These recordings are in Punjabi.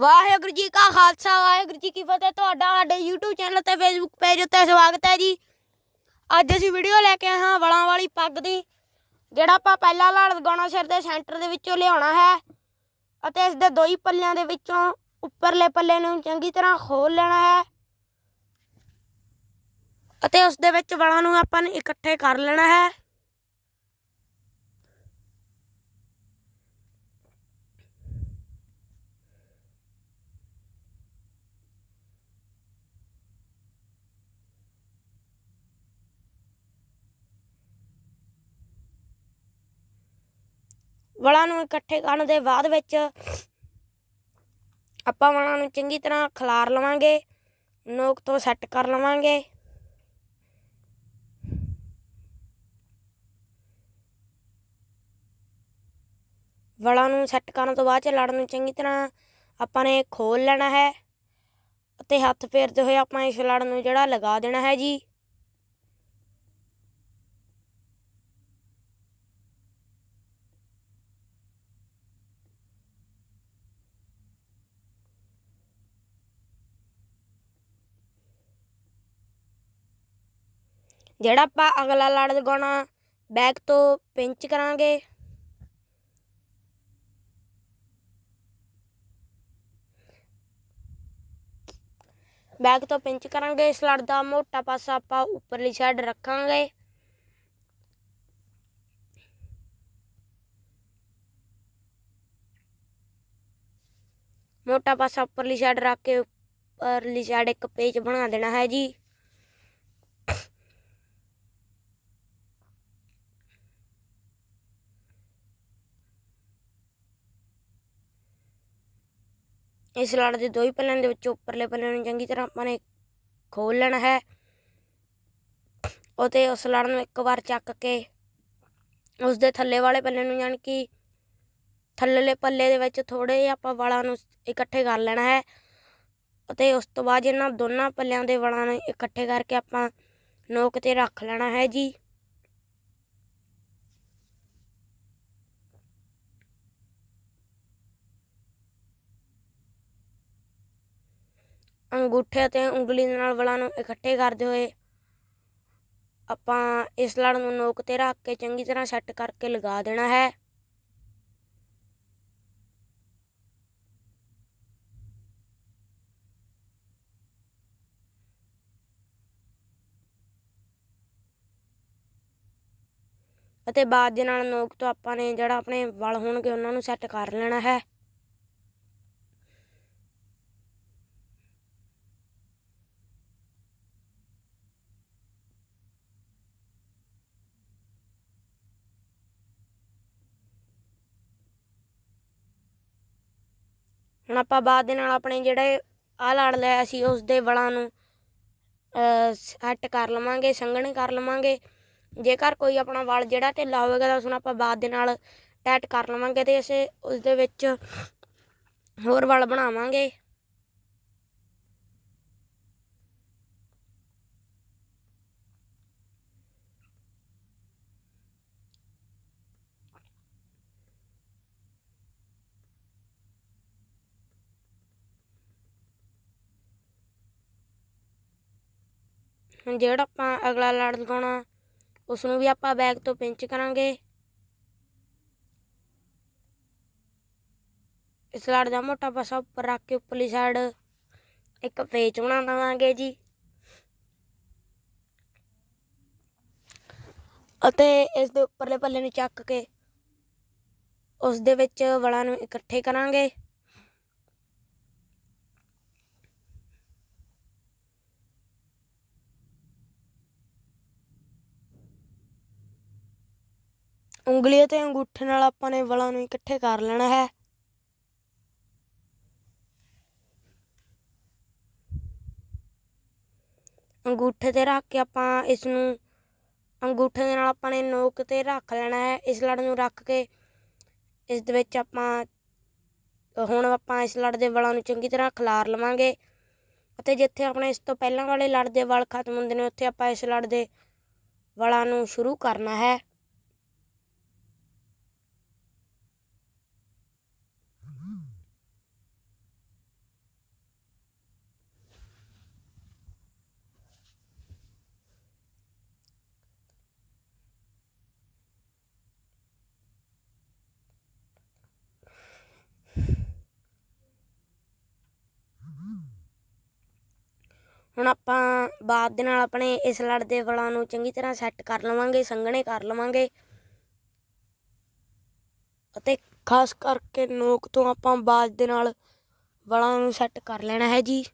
ਵਾਹਿਗੁਰੂ ਜੀ ਕਾ ਖਾਲਸਾ, ਵਾਹਿਗੁਰੂ ਜੀ ਕੀ ਫਤਿਹ। ਤੁਹਾਡਾ ਸਾਡੇ YouTube ਚੈਨਲ ਤੇ Facebook ਪੇਜ ਉੱਤੇ ਸਵਾਗਤ ਹੈ ਜੀ। ਅੱਜ ਅਸੀਂ ਵੀਡੀਓ ਲੈ ਕੇ ਆਏ ਹਾਂ ਵਲਾਂ ਵਾਲੀ ਪੱਗ ਦੀ, ਜਿਹੜਾ ਆਪਾਂ ਪਹਿਲਾ ਲਾਲ ਲਗਾਉਣਾ ਸਿਰ ਦੇ ਸੈਂਟਰ ਦੇ ਵਿੱਚੋਂ ਲਿਆਉਣਾ ਹੈ ਅਤੇ ਇਸ ਦੇ ਦੋ ਹੀ ਪੱਲਿਆਂ ਦੇ ਵਿੱਚੋਂ ਉੱਪਰਲੇ ਪੱਲੇ ਨੂੰ ਚੰਗੀ ਤਰ੍ਹਾਂ ਖੋਲ ਲੈਣਾ ਹੈ ਅਤੇ ਉਸ ਦੇ ਵਿੱਚ ਵਲਾਂ ਨੂੰ ਆਪਾਂ ਨੇ ਇਕੱਠੇ ਕਰ ਲੈਣਾ ਹੈ। ਵਲਾਂ ਨੂੰ ਇਕੱਠੇ ਕਰਨ ਦੇ ਬਾਅਦ ਵਿੱਚ ਆਪਾਂ ਵਲਾਂ ਨੂੰ ਚੰਗੀ ਤਰ੍ਹਾਂ ਖਿਲਾਰ ਲਵਾਂਗੇ, ਨੋਕ ਤੋਂ ਸੈੱਟ ਕਰ ਲਵਾਂਗੇ। ਵਲਾਂ ਨੂੰ ਸੈੱਟ ਕਰਨ ਤੋਂ ਬਾਅਦ ਚ ਲੜ ਨੂੰ ਚੰਗੀ ਤਰ੍ਹਾਂ ਆਪਾਂ ਨੇ ਖੋਲ ਲੈਣਾ ਹੈ ਅਤੇ ਹੱਥ ਫੇਰਦੇ ਹੋਏ ਆਪਾਂ ਇਸ ਲੜ ਨੂੰ ਜਿਹੜਾ ਲਗਾ ਦੇਣਾ ਹੈ ਜੀ। ਜਿਹੜਾ ਆਪਾਂ ਅਗਲਾ ਲੜ ਲਗਾਉਣਾ ਬੈਕ ਤੋਂ ਪਿੰਚ ਕਰਾਂਗੇ। ਬੈਕ ਤੋਂ ਪਿੰਚ ਕਰਾਂਗੇ, ਇਸ ਲੜ ਦਾ ਮੋਟਾ ਪਾਸਾ ਆਪਾਂ ਉੱਪਰਲੀ ਸਾਈਡ ਰੱਖਾਂਗੇ। ਮੋਟਾ ਪਾਸਾ ਉੱਪਰਲੀ ਸਾਈਡ ਰੱਖ ਕੇ, ਉੱਪਰਲੀ ਸਾਈਡ ਇੱਕ ਪੇਚ ਬਣਾ ਦੇਣਾ ਹੈ ਜੀ। ਇਸ ਲੜ ਦੇ ਦੋ ਹੀ ਪੱਲਿਆਂ ਦੇ ਵਿੱਚ ਉੱਪਰਲੇ ਪੱਲੇ ਨੂੰ ਚੰਗੀ ਤਰ੍ਹਾਂ ਆਪਾਂ ਨੇ ਖੋਲ ਲੈਣਾ ਹੈ। ਅਤੇ ਉਸ ਲੜ ਨੂੰ ਇੱਕ ਵਾਰ ਚੱਕ ਕੇ ਉਸ ਦੇ ਥੱਲੇ ਵਾਲੇ ਪੱਲੇ ਨੂੰ ਯਾਨੀ ਕਿ ਥੱਲੇਲੇ ਪੱਲੇ ਦੇ ਵਿੱਚ ਥੋੜੇ ਜਿਹਾ ਆਪਾਂ ਵਾਲਾਂ ਨੂੰ ਇਕੱਠੇ ਕਰ ਲੈਣਾ ਹੈ। ਅਤੇ ਉਸ ਤੋਂ ਬਾਅਦ ਇਹਨਾਂ ਦੋਨਾਂ ਪੱਲਿਆਂ ਦੇ ਵਾਲਾਂ ਨੂੰ ਇਕੱਠੇ ਕਰਕੇ ਆਪਾਂ ਨੋਕ ਤੇ ਰੱਖ ਲੈਣਾ ਹੈ ਜੀ। ਅੰਗੂਠੇ ਅਤੇ ਉਂਗਲੀ ਦੇ ਨਾਲ ਵਲਾਂ ਨੂੰ ਇਕੱਠੇ ਕਰਦੇ ਹੋਏ ਆਪਾਂ ਇਸ ਲੜ ਨੂੰ ਨੋਕ ਤੇ ਰੱਖ ਕੇ ਚੰਗੀ ਤਰ੍ਹਾਂ ਸੈੱਟ ਕਰਕੇ ਲਗਾ ਦੇਣਾ ਹੈ। ਅਤੇ ਬਾਅਦ ਦੇ ਨਾਲ ਨੋਕ ਤੋਂ ਆਪਾਂ ਨੇ ਜਿਹੜਾ ਆਪਣੇ ਵਲ ਹੋਣਗੇ ਉਹਨਾਂ ਨੂੰ ਸੈੱਟ ਕਰ ਲੈਣਾ ਹੈ। ਹੁਣ ਆਪਾਂ ਬਾਅਦ ਦੇ ਨਾਲ ਆਪਣੇ ਜਿਹੜੇ ਆਹ ਲੜ ਲਿਆ ਸੀ ਉਸ ਦੇ ਵਲਾਂ ਨੂੰ ਸੈੱਟ ਕਰ ਲਵਾਂਗੇ, ਸੰਘਣੇ ਕਰ ਲਵਾਂਗੇ। ਜੇਕਰ ਕੋਈ ਆਪਣਾ ਵਲ ਜਿਹੜਾ ਢਿੱਲਾ ਹੋਵੇਗਾ ਤਾਂ ਉਸਨੂੰ ਆਪਾਂ ਬਾਅਦ ਦੇ ਨਾਲ ਟੈਟ ਕਰ ਲਵਾਂਗੇ ਤੇ ਅਸੀਂ ਉਸ ਦੇ ਵਿੱਚ ਹੋਰ ਵਲ ਬਣਾਵਾਂਗੇ। ਹੁਣ ਜਿਹੜਾ ਆਪਾਂ ਅਗਲਾ ਲੜ ਲਗਾਉਣਾ ਉਸ ਨੂੰ ਵੀ ਆਪਾਂ ਬੈਗ ਤੋਂ ਪਿੰਚ ਕਰਾਂਗੇ। ਇਸ ਲੜ ਦਾ ਮੋਟਾ ਪਾਸਾ ਉੱਪਰ ਰੱਖ ਕੇ ਉੱਪਰਲੀ ਸਾਈਡ ਇੱਕ ਪੇਚ ਬਣਾ ਦੇਵਾਂਗੇ ਜੀ। ਅਤੇ ਇਸ ਦੇ ਉੱਪਰਲੇ ਪੱਲੇ ਨੂੰ ਚੱਕ ਕੇ, ਉਸ ਦੇ ਵਿੱਚ ਵਲਾਂ ਨੂੰ ਇਕੱਠੇ ਕਰਾਂਗੇ। ਉਂਗਲੀ ਅਤੇ ਅੰਗੂਠੇ ਨਾਲ ਆਪਾਂ ਨੇ ਵਲਾਂ ਨੂੰ ਇਕੱਠੇ ਕਰ ਲੈਣਾ ਹੈ। ਅੰਗੂਠੇ ਤੇ ਰੱਖ ਕੇ ਆਪਾਂ ਇਸ ਨੂੰ ਅੰਗੂਠੇ ਦੇ ਨਾਲ ਆਪਾਂ ਨੇ ਨੋਕ ਤੇ ਰੱਖ ਲੈਣਾ ਹੈ। ਇਸ ਲੜ ਨੂੰ ਰੱਖ ਕੇ ਇਸ ਦੇ ਵਿੱਚ ਆਪਾਂ, ਹੁਣ ਆਪਾਂ ਇਸ ਲੜ ਦੇ ਵਲਾਂ ਨੂੰ ਚੰਗੀ ਤਰ੍ਹਾਂ ਖਿਲਾਰ ਲਵਾਂਗੇ। ਅਤੇ ਜਿੱਥੇ ਆਪਣੇ ਇਸ ਤੋਂ ਪਹਿਲਾਂ ਵਾਲੇ ਲੜ ਦੇ ਵਲ ਖਤਮ ਹੁੰਦੇ ਨੇ, ਉੱਥੇ ਆਪਾਂ ਇਸ ਲੜ ਦੇ ਵਲਾਂ ਨੂੰ ਸ਼ੁਰੂ ਕਰਨਾ ਹੈ। ਹੁਣ ਆਪਾਂ ਬਾਅਦ ਦੇ ਨਾਲ ਆਪਣੇ ਇਸ ਲੜ ਦੇ ਵਲਾਂ ਨੂੰ ਚੰਗੀ ਤਰ੍ਹਾਂ ਸੈੱਟ ਕਰ ਲਵਾਂਗੇ, ਸੰਘਣੇ ਕਰ ਲਵਾਂਗੇ। ਅਤੇ ਖਾਸ ਕਰਕੇ ਨੋਕ ਤੋਂ ਆਪਾਂ ਬਾਅਦ ਦੇ ਨਾਲ ਵਲਾਂ ਨੂੰ ਸੈੱਟ ਕਰ ਲੈਣਾ ਹੈ ਜੀ।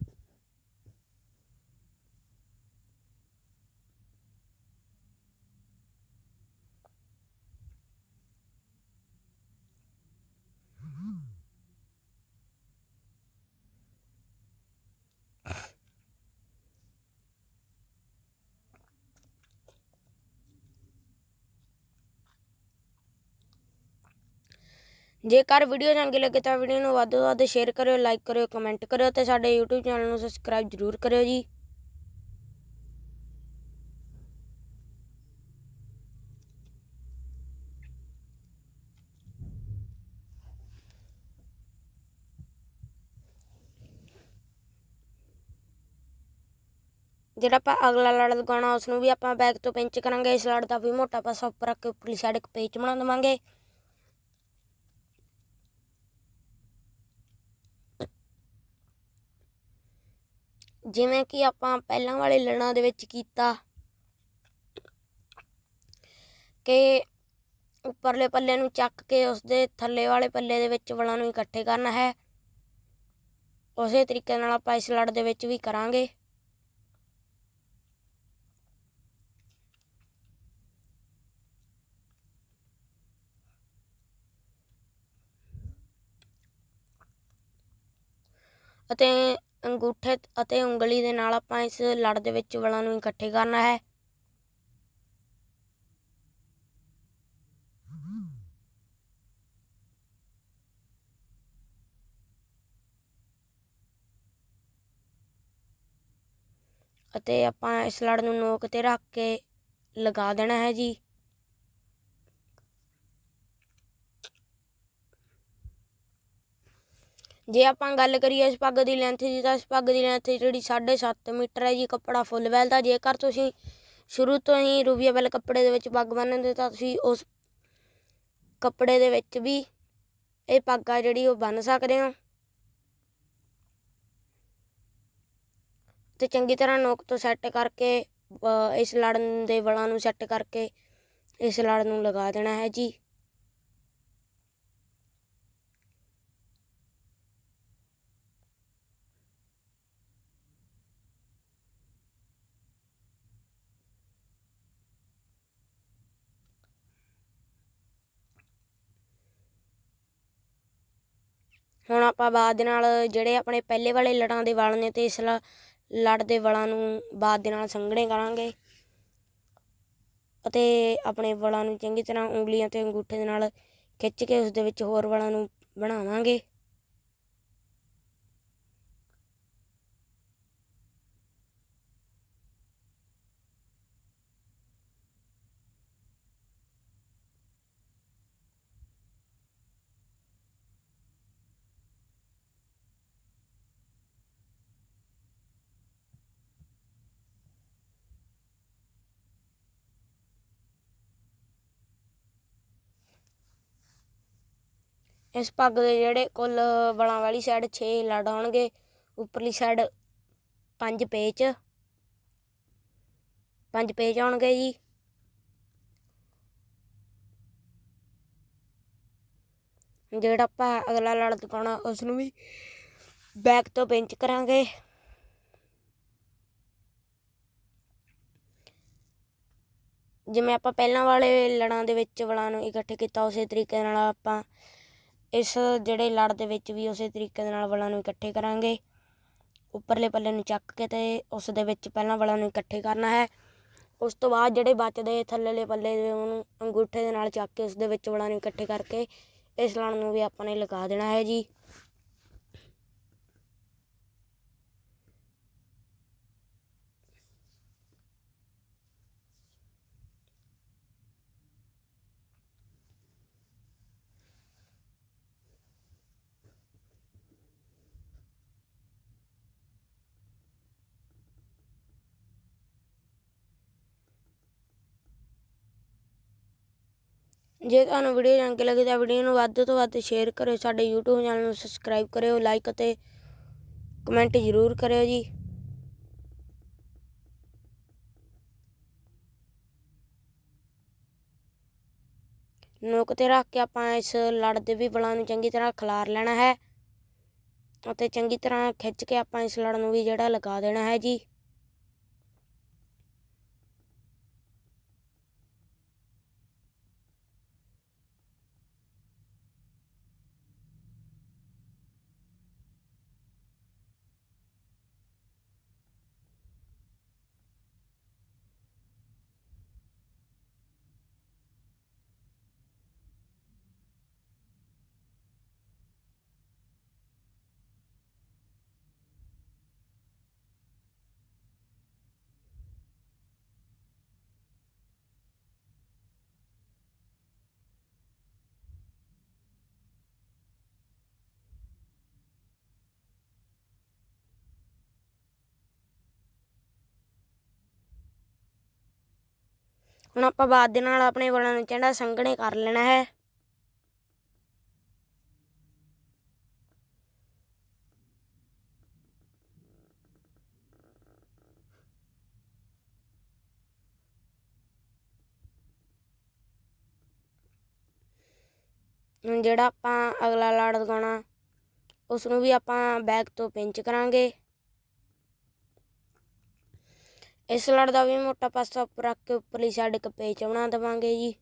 ਜੇਕਰ ਵੀਡੀਓ ਚੰਗੀ ਲੱਗੇ ਤਾਂ ਵੀਡੀਓ ਨੂੰ ਵੱਧ ਤੋਂ ਵੱਧ ਸ਼ੇਅਰ ਕਰਿਓ ਲਾਈਕ ਕਰਿਓ ਕਮੈਂਟ ਕਰਿਓ ਤੇ ਸਾਡੇ YouTube ਚੈਨਲ ਨੂੰ ਸਬਸਕ੍ਰਾਈਬ ਜ਼ਰੂਰ ਕਰਿਓ ਜੀ। ਜਿਹੜਾ ਆਪਾਂ ਅਗਲਾ ਲੜ ਲਗਾਉਣਾ ਉਸ ਨੂੰ ਵੀ ਆਪਾਂ ਬੈਕ ਤੋਂ ਪਿੰਚ ਕਰਾਂਗੇ। ਇਸ ਲੜ ਦਾ ਵੀ ਮੋਟਾ ਪਾਸਾ ਉੱਪਰ ਰੱਖ ਕੇ ਉੱਪਰਲੀ ਸਾਈਡ ਇੱਕ ਪੇਚ ਬਣਾ ਦੇਵਾਂਗੇ। ਜਿਵੇਂ ਕਿ ਆਪਾਂ ਪਹਿਲਾਂ ਵਾਲੇ ਲੜਾਂ ਦੇ ਵਿੱਚ ਕੀਤਾ ਕਿ ਉੱਪਰਲੇ ਪੱਲੇ ਨੂੰ ਚੱਕ ਕੇ ਉਸ ਦੇ ਥੱਲੇ ਵਾਲੇ ਪੱਲੇ ਦੇ ਵਿੱਚ ਵਲਾਂ ਨੂੰ ਇਕੱਠੇ ਕਰਨਾ ਹੈ। ਉਸੇ ਤਰੀਕੇ ਨਾਲ ਆਪਾਂ ਇਸ ਲੜ ਦੇ ਵਿੱਚ ਵੀ ਕਰਾਂਗੇ। ਅਤੇ ਅੰਗੂਠੇ ਅਤੇ ਉਂਗਲੀ ਦੇ ਨਾਲ ਆਪਾਂ ਇਸ ਲੜ ਦੇ ਵਿੱਚ ਵਲਾਂ ਨੂੰ ਇਕੱਠੇ ਕਰਨਾ ਹੈ। ਅਤੇ ਆਪਾਂ ਇਸ ਲੜ ਨੂੰ ਨੋਕ ਤੇ ਰੱਖ ਕੇ ਲਗਾ ਦੇਣਾ ਹੈ ਜੀ। ਜੇ ਆਪਾਂ ਗੱਲ ਕਰੀਏ ਇਸ ਪੱਗ ਦੀ ਲੈਂਥ ਦੀ, ਤਾਂ ਇਸ ਪੱਗ ਦੀ ਲੈਂਥ ਜਿਹੜੀ 7.5 ਮੀਟਰ ਹੈ ਜੀ, ਕੱਪੜਾ ਫੁੱਲ ਵੈਲ ਦਾ। ਜੇਕਰ ਤੁਸੀਂ ਸ਼ੁਰੂ ਤੋਂ ਹੀ ਰੂਬੀਆ ਵੈਲ ਕੱਪੜੇ ਦੇ ਵਿੱਚ ਪੱਗ ਬੰਨ੍ਹਦੇ ਤਾਂ ਤੁਸੀਂ ਉਸ ਕੱਪੜੇ ਦੇ ਵਿੱਚ ਵੀ ਇਹ ਪੱਗ ਆ ਜਿਹੜੀ ਉਹ ਬੰਨ ਸਕਦੇ ਹੋ। ਤੇ ਚੰਗੀ ਤਰ੍ਹਾਂ ਨੋਕ ਤੋਂ ਸੈੱਟ ਕਰਕੇ ਇਸ ਲੜਨ ਦੇ ਵਲਾਂ ਨੂੰ ਸੈੱਟ ਕਰਕੇ, ਇਸ ਲੜ ਨੂੰ ਲਗਾ ਦੇਣਾ ਹੈ ਜੀ। ਹੁਣ ਆਪਾਂ ਬਾਅਦ ਦੇ ਨਾਲ ਜਿਹੜੇ ਆਪਣੇ ਪਹਿਲੇ ਵਾਲੇ ਲੜਾਂ ਦੇ ਵਲ ਨੇ ਤੇ ਇਸ ਲੜ ਦੇ ਵਲਾਂ ਨੂੰ ਬਾਅਦ ਦੇ ਨਾਲ ਸੰਘਣੇ ਕਰਾਂਗੇ। ਅਤੇ ਆਪਣੇ ਵਲਾਂ ਨੂੰ ਚੰਗੀ ਤਰ੍ਹਾਂ ਉਂਗਲੀਆਂ ਤੇ ਅੰਗੂਠੇ ਦੇ ਨਾਲ ਖਿੱਚ ਕੇ ਉਸ ਦੇ ਵਿੱਚ ਹੋਰ ਵਲਾਂ ਨੂੰ ਬਣਾਵਾਂਗੇ। ਇਸ ਪੱਗ ਦੇ ਜਿਹੜੇ ਕੁੱਲ ਵਲਾਂ ਵਾਲੀ ਸਾਈਡ 6 ਲੜ ਆਉਣਗੇ ਉੱਪਰਲੀ ਸਾਈਡ 5 ਪੇਚ। 5 ਪੇਚ ਆਉਣਗੇ ਜੀ। ਜਿਹੜਾ ਆਪਾਂ ਅਗਲਾ ਲੜ ਦਿਖਾਉਣਾ ਉਸ ਨੂੰ ਵੀ ਬੈਕ ਤੋਂ ਪਿੰਚ ਕਰਾਂਗੇ। ਜਿਵੇਂ ਆਪਾਂ ਪਹਿਲਾਂ ਵਾਲੇ ਲੜਾਂ ਦੇ ਵਿੱਚ ਵਲਾਂ ਨੂੰ ਇਕੱਠੇ ਕੀਤਾ, ਉਸੇ ਤਰੀਕੇ ਨਾਲ ਆਪਾਂ ਇਸ ਜਿਹੜੇ ਲੜ ਦੇ ਵਿੱਚ ਵੀ ਉਸੇ ਤਰੀਕੇ ਦੇ ਨਾਲ ਵਲਾਂ ਨੂੰ ਇਕੱਠੇ ਕਰਾਂਗੇ। ਉੱਪਰਲੇ ਪੱਲੇ ਨੂੰ ਚੱਕ ਕੇ ਤੇ ਉਸ ਦੇ ਵਿੱਚ ਪਹਿਲਾਂ ਵਲਾਂ ਨੂੰ ਇਕੱਠੇ ਕਰਨਾ ਹੈ। ਉਸ ਤੋਂ ਬਾਅਦ ਜਿਹੜੇ ਬਚਦੇ ਥੱਲੇਲੇ ਪੱਲੇ ਦੇ ਉਹਨੂੰ ਅੰਗੂਠੇ ਦੇ ਨਾਲ ਚੱਕ ਕੇ ਉਸ ਦੇ ਵਿੱਚ ਵਲਾਂ ਨੂੰ ਇਕੱਠੇ ਕਰਕੇ ਇਸ ਲੜ ਨੂੰ ਵੀ ਆਪਾਂ ਨੇ ਲਗਾ ਦੇਣਾ ਹੈ ਜੀ। ਜੇ ਤੁਹਾਨੂੰ ਵੀਡੀਓ ਚੰਗੀ ਲੱਗੀ ਤਾਂ ਵੀਡੀਓ ਨੂੰ ਵੱਧ ਤੋਂ ਵੱਧ ਸ਼ੇਅਰ ਕਰਿਓ, ਸਾਡੇ YouTube ਚੈਨਲ ਨੂੰ ਸਬਸਕ੍ਰਾਈਬ ਕਰਿਓ ਲਾਈਕ ਅਤੇ ਕਮੈਂਟ ਜ਼ਰੂਰ ਕਰਿਓ ਜੀ। ਨੋਕ ਤੇ ਰੱਖ ਕੇ ਆਪਾਂ ਇਸ ਲੜ ਦੇ ਵੀ ਬਲਾਂ ਨੂੰ ਚੰਗੀ ਤਰ੍ਹਾਂ ਖਲਾਰ ਲੈਣਾ ਹੈ ਅਤੇ ਚੰਗੀ ਤਰ੍ਹਾਂ ਖਿੱਚ ਕੇ ਆਪਾਂ ਇਸ ਲੜ ਨੂੰ ਵੀ ਜਿਹੜਾ ਲਗਾ ਦੇਣਾ ਹੈ ਜੀ। ਹੁਣ ਆਪਾਂ ਬਾਅਦ ਦੇ ਨਾਲ ਆਪਣੇ ਬਲਾਂ ਨੂੰ ਚੰਡਾ ਸੰਘਣੇ ਕਰ ਲੈਣਾ ਹੈ। ਜਿਹੜਾ ਆਪਾਂ ਅਗਲਾ ਲਾੜ ਲਗਾਉਣਾ ਉਸ ਨੂੰ ਵੀ ਆਪਾਂ ਬੈਕ ਤੋਂ ਪਿੰਚ ਕਰਾਂਗੇ। ਇਸ ਲੜ ਦਾ ਵੀ ਮੋਟਾ ਪਾਸਾ ਉੱਪਰ ਰੱਖ ਕੇ ਉੱਪਰਲੀ ਸਾਈਡ ਇੱਕ ਪੇਚ ਬਣਾ ਦੇਵਾਂਗੇ ਜੀ।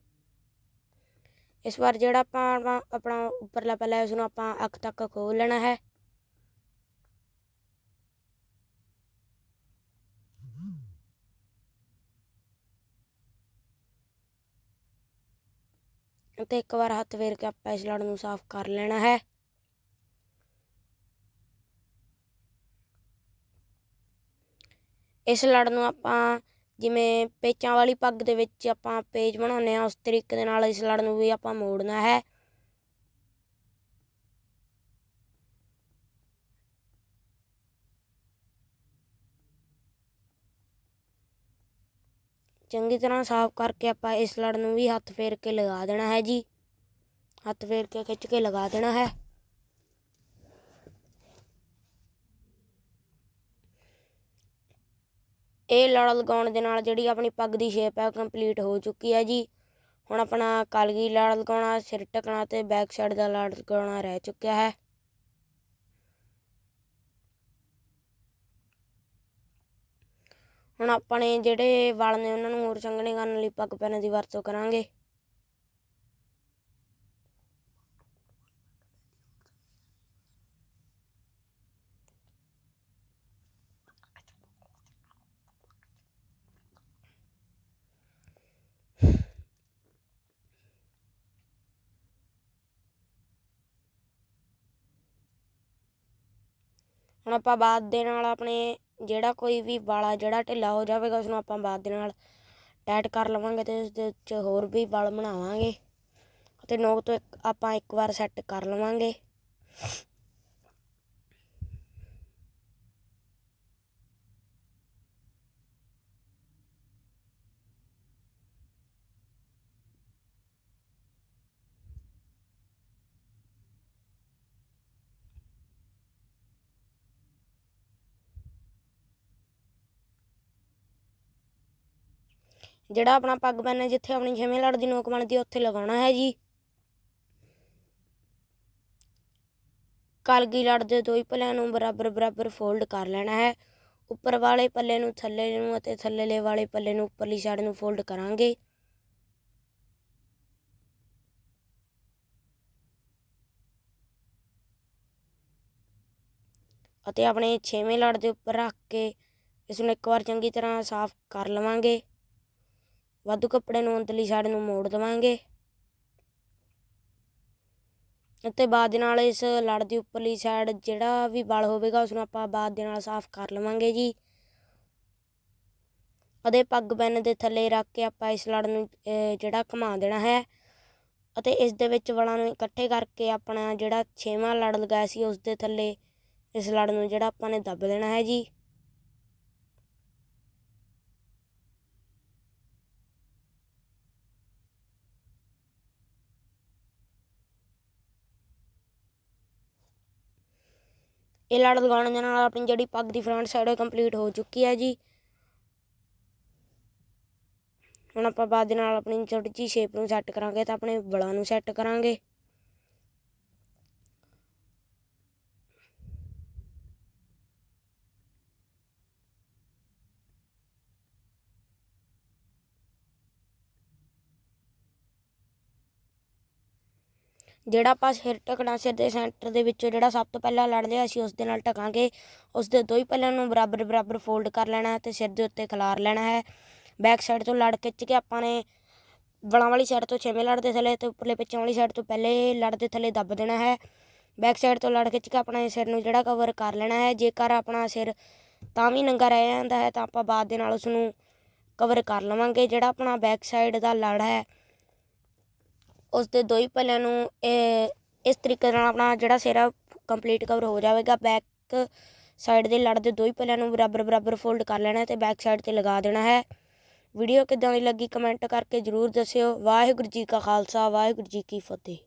ਇਸ ਵਾਰ ਜਿਹੜਾ ਆਪਾਂ ਆਪਣਾ ਉੱਪਰਲਾ ਪਹਿਲਾ ਉਸ ਨੂੰ ਆਪਾਂ ਅੱਖ ਤੱਕ ਖੋਲ ਲੈਣਾ ਹੈ। ਤੇ ਇੱਕ ਵਾਰ ਹੱਥ ਫੇਰ ਕੇ ਆਪਾਂ ਇਸ ਲੜ ਨੂੰ ਸਾਫ਼ ਕਰ ਲੈਣਾ ਹੈ। ਇਸ ਲੜ ਨੂੰ ਆਪਾਂ ਜਿਵੇਂ ਪੇਚਾਂ ਵਾਲੀ ਪੱਗ ਦੇ ਵਿੱਚ ਆਪਾਂ ਪੇਜ ਬਣਾਉਂਦੇ ਆ ਉਸ ਤਰੀਕੇ ਦੇ ਨਾਲ ਇਸ ਲੜ ਨੂੰ ਵੀ ਆਪਾਂ ਮੋੜਨਾ ਹੈ। ਚੰਗੀ ਤਰ੍ਹਾਂ ਸਾਫ਼ ਕਰਕੇ ਆਪਾਂ ਇਸ ਲੜ ਨੂੰ ਵੀ ਹੱਥ ਫੇਰ ਕੇ ਲਗਾ ਦੇਣਾ ਹੈ ਜੀ। ਹੱਥ ਫੇਰ ਕੇ ਖਿੱਚ ਕੇ ਲਗਾ ਦੇਣਾ ਹੈ। ਇਹ ਲੜ ਲਗਾਉਣ ਦੇ ਨਾਲ ਜਿਹੜੀ ਆਪਣੀ ਪੱਗ ਦੀ ਸ਼ੇਪ ਹੈ ਕੰਪਲੀਟ ਹੋ ਚੁੱਕੀ ਹੈ ਜੀ। ਹੁਣ ਆਪਣਾ ਕਲਗੀ ਲੜ ਲਗਾਉਣਾ, ਸਿਰ ਟਕਣਾ ਤੇ ਬੈਕ ਸਾਈਡ ਦਾ ਲੜ ਲਗਾਉਣਾ ਰਹਿ ਚੁੱਕਿਆ ਹੈ। ਹੁਣ ਆਪਣੇ ਜਿਹੜੇ ਵਾਲ ਨੇ ਉਹਨਾਂ ਨੂੰ ਹੋਰ ਸੰਘਣੇ ਕਰਨ ਲਈ ਪੱਗ ਪੈਣ ਦੀ ਵਰਤੋਂ ਕਰਾਂਗੇ। ਹੁਣ ਆਪਾਂ ਬਾਅਦ ਦੇ ਨਾਲ ਆਪਣੇ ਜਿਹੜਾ ਕੋਈ ਵੀ ਵਾਲਾ ਜਿਹੜਾ ਢਿੱਲਾ ਹੋ ਜਾਵੇਗਾ ਉਸ ਨੂੰ ਆਪਾਂ ਬਾਅਦ ਦੇ ਨਾਲ ਟਾਈਟ ਕਰ ਲਵਾਂਗੇ ਤੇ ਉਸ ਦੇ ਵਿੱਚ ਹੋਰ ਵੀ ਵਾਲ ਬਣਾਵਾਂਗੇ। ਅਤੇ ਨੋਕ ਤੋਂ ਇੱਕ ਆਪਾਂ ਇੱਕ ਵਾਰ ਸੈੱਟ ਕਰ ਲਵਾਂਗੇ। ਜਿਹੜਾ ਆਪਣਾ ਪੱਗ ਬੰਨ ਜਿੱਥੇ ਆਪਣੀ ਛੇਵੇਂ ਲੜ ਦੀ ਨੋਕ ਬਣਦੀ ਉੱਥੇ ਲਗਾਉਣਾ ਹੈ ਜੀ। ਕਲਗੀ ਲੜ ਦੇ ਦੋ ਹੀ ਪੱਲਿਆਂ ਨੂੰ ਬਰਾਬਰ ਬਰਾਬਰ ਫੋਲਡ ਕਰ ਲੈਣਾ ਹੈ। ਉੱਪਰ ਵਾਲੇ ਪੱਲੇ ਨੂੰ, ਥੱਲੇ ਨੂੰ ਅਤੇ ਥੱਲੇਲੇ ਵਾਲੇ ਪੱਲੇ ਨੂੰ ਉੱਪਰਲੀ ਸਾਈਡ ਨੂੰ ਫੋਲਡ ਕਰਾਂਗੇ। ਅਤੇ ਆਪਣੇ ਛੇਵੇਂ ਲੜ ਦੇ ਉੱਪਰ ਰੱਖ ਕੇ ਇਸ ਨੂੰ ਇੱਕ ਵਾਰ ਚੰਗੀ ਤਰ੍ਹਾਂ ਸਾਫ਼ ਕਰ ਲਵਾਂਗੇ। ਵਾਧੂ ਕੱਪੜੇ ਨੂੰ ਅੰਦਰਲੀ ਸਾਈਡ ਨੂੰ ਮੋੜ ਦਵਾਂਗੇ। ਅਤੇ ਬਾਅਦ ਦੇ ਨਾਲ ਇਸ ਲੜ ਦੀ ਉੱਪਰਲੀ ਸਾਈਡ ਜਿਹੜਾ ਵੀ ਬਲ ਹੋਵੇਗਾ ਉਸ ਨੂੰ ਆਪਾਂ ਬਾਅਦ ਦੇ ਨਾਲ ਸਾਫ਼ ਕਰ ਲਵਾਂਗੇ ਜੀ। ਅਤੇ ਪੱਗ ਬੰਨ ਦੇ ਥੱਲੇ ਰੱਖ ਕੇ ਆਪਾਂ ਇਸ ਲੜ ਨੂੰ ਜਿਹੜਾ ਘੁਮਾ ਦੇਣਾ ਹੈ। ਅਤੇ ਇਸ ਦੇ ਵਿੱਚ ਵਲਾਂ ਨੂੰ ਇਕੱਠੇ ਕਰਕੇ ਆਪਣਾ ਜਿਹੜਾ ਛੇਵਾਂ ਲੜ ਲਗਾਇਆ ਸੀ, ਉਸ ਦੇ ਥੱਲੇ ਇਸ ਲੜ ਨੂੰ ਜਿਹੜਾ ਆਪਾਂ ਨੇ ਦੱਬ ਦੇਣਾ ਹੈ ਜੀ। ਇਹ ਲੜ ਲਗਾਉਣ ਦੇ ਨਾਲ ਆਪਣੀ ਜਿਹੜੀ ਪੱਗ ਦੀ ਫਰੰਟ ਸਾਈਡ ਹੈ ਕੰਪਲੀਟ ਹੋ ਚੁੱਕੀ ਹੈ ਜੀ। ਹੁਣ ਆਪਾਂ ਬਾਅਦ ਨਾਲ ਆਪਣੀ ਛੋਟੀ ਜਿਹੀ ਸ਼ੇਪ ਨੂੰ ਸੈੱਟ ਕਰਾਂਗੇ ਤਾਂ ਆਪਣੇ ਬਲਾਂ ਨੂੰ ਸੈੱਟ ਕਰਾਂਗੇ। ਜਿਹੜਾ ਆਪਾਂ ਸਿਰ ਢਕਣਾ, ਸਿਰ ਦੇ ਸੈਂਟਰ ਦੇ ਵਿੱਚੋਂ ਜਿਹੜਾ ਸਭ ਤੋਂ ਪਹਿਲਾਂ ਲੜ ਲਿਆ ਅਸੀਂ ਉਸ ਦੇ ਨਾਲ ਢਕਾਂਗੇ। ਉਸ ਦੇ ਦੋ ਹੀ ਪੱਲਿਆਂ ਨੂੰ ਬਰਾਬਰ ਬਰਾਬਰ ਫੋਲਡ ਕਰ ਲੈਣਾ ਹੈ ਤੇ ਸਿਰ ਦੇ ਉੱਤੇ ਖਿਲਾਰ ਲੈਣਾ ਹੈ। ਬੈਕ ਸਾਈਡ ਤੋਂ ਲੜ ਖਿੱਚ ਕੇ ਆਪਾਂ ਨੇ ਬਲਾਂ ਵਾਲੀ ਸਾਈਡ ਤੋਂ ਛੇਵੇਂ ਲੜਦੇ ਥੱਲੇ ਤੇ ਉੱਪਰਲੇ ਪਿੱਛੇ ਵਾਲੀ ਸਾਈਡ ਤੋਂ ਪਹਿਲੇ ਲੜਦੇ ਥੱਲੇ ਦੱਬ ਦੇਣਾ ਹੈ। ਬੈਕ ਸਾਈਡ ਤੋਂ ਲੜ ਖਿੱਚ ਕੇ ਆਪਣੇ ਸਿਰ ਨੂੰ ਜਿਹੜਾ ਕਵਰ ਕਰ ਲੈਣਾ ਹੈ। ਜੇਕਰ ਆਪਣਾ ਸਿਰ ਤਾਂ ਵੀ ਨੰਗਾ ਰਹਿ ਜਾਂਦਾ ਹੈ, ਤਾਂ ਆਪਾਂ ਬਾਅਦ ਦੇ ਨਾਲ ਉਸ ਨੂੰ ਕਵਰ ਕਰ ਲਵਾਂਗੇ। ਜਿਹੜਾ ਆਪਣਾ ਬੈਕ ਸਾਈਡ ਦਾ ਲੜ ਹੈ ਉਸ ਦੇ ਦੋ ਹੀ ਪੱਲਿਆਂ ਨੂੰ, ਇਹ ਇਸ ਤਰੀਕੇ ਨਾਲ ਆਪਣਾ ਜਿਹੜਾ ਸਿਰਾ ਕੰਪਲੀਟ ਕਵਰ ਹੋ ਜਾਵੇਗਾ ਬੈਕ ਸਾਈਡ ਦੇ ਲੜ ਦੇ ਦੋ ਹੀ ਪੱਲਿਆਂ ਨੂੰ ਬਰਾਬਰ ਬਰਾਬਰ ਫੋਲਡ ਕਰ ਲੈਣਾ ਹੈ ਤੇ ਬੈਕ ਸਾਈਡ ਤੇ ਲਗਾ ਦੇਣਾ ਹੈ। ਵੀਡੀਓ ਕਿੱਦਾਂ ਦੀ ਲੱਗੀ ਕਮੈਂਟ ਕਰਕੇ ਜਰੂਰ ਦੱਸਿਓ। ਵਾਹਿਗੁਰੂ ਜੀ ਕਾ ਖਾਲਸਾ, ਵਾਹਿਗੁਰੂ ਜੀ ਕੀ ਫਤਿਹ।